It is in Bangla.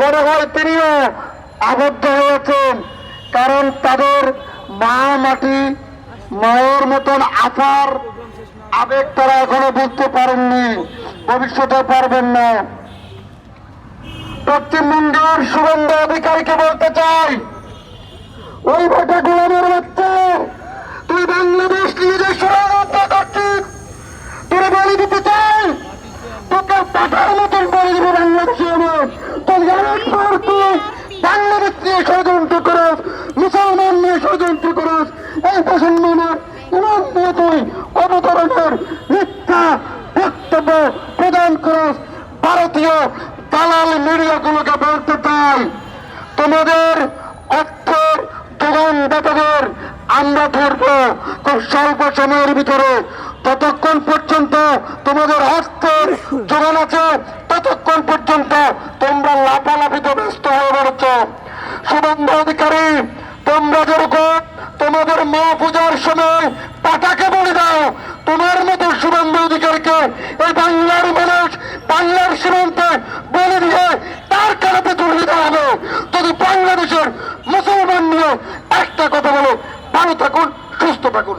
মনে হয় তিনিও আবদ্ধ হয়েছেন, কারণ তাদের মা মাটি মায়ের মতন আফার আবেগ তারা এখনও বুঝতে পারেননি, ভবিষ্যতে পারবেন না। পশ্চিমবঙ্গের সুগন্ধ অধিকারীকে বলতে চাই, ওই বেটা গোলামের বাচ্চা, তুই বাংলাদেশ নিজেদের ষড়যন্ত্র করছিস, তোরা বলে দিতে চাই, তোকে পাঠার মতন বলে দিবে বাংলাদেশে আমার তোর জানার পর তুই বাংলাদেশ নিয়ে ষড়যন্ত্র করস মুসলমান নিয়ে ষড়যন্ত্র করস ইমান নিয়ে কোন ধরনের মিথ্যা বক্তব্য প্রদান করস ভারতীয় দালাল মিডিয়াগুলোকে বলতে চাই। তোমাদের অর্থের দোকানদাতাদের আমরা ধরবো। খুব স্বল্প সময়ের ভিতরে ততক্ষণ পর্যন্ত তোমাদের অর্থের যোগান আছে, ততক্ষণ পর্যন্ত তোমরা লাফালাফিতে ব্যস্ত হয়ে পড়েছ। সুগন্ধ অধিকারী, তোমরা যেরকম আমাদের মা পূজার সময় পাটাকে বলে দাও। তোমার মতো সুবন্ধ অধিকারকে এই বাংলার মানুষ বাংলার সীমান্তে বলে দিয়ে তার কারণে তুলে দিতে হবে। যদি বাংলাদেশের মুসলমান নিয়ে একটা কথা বলো, ভালো থাকুন, সুস্থ থাকুন।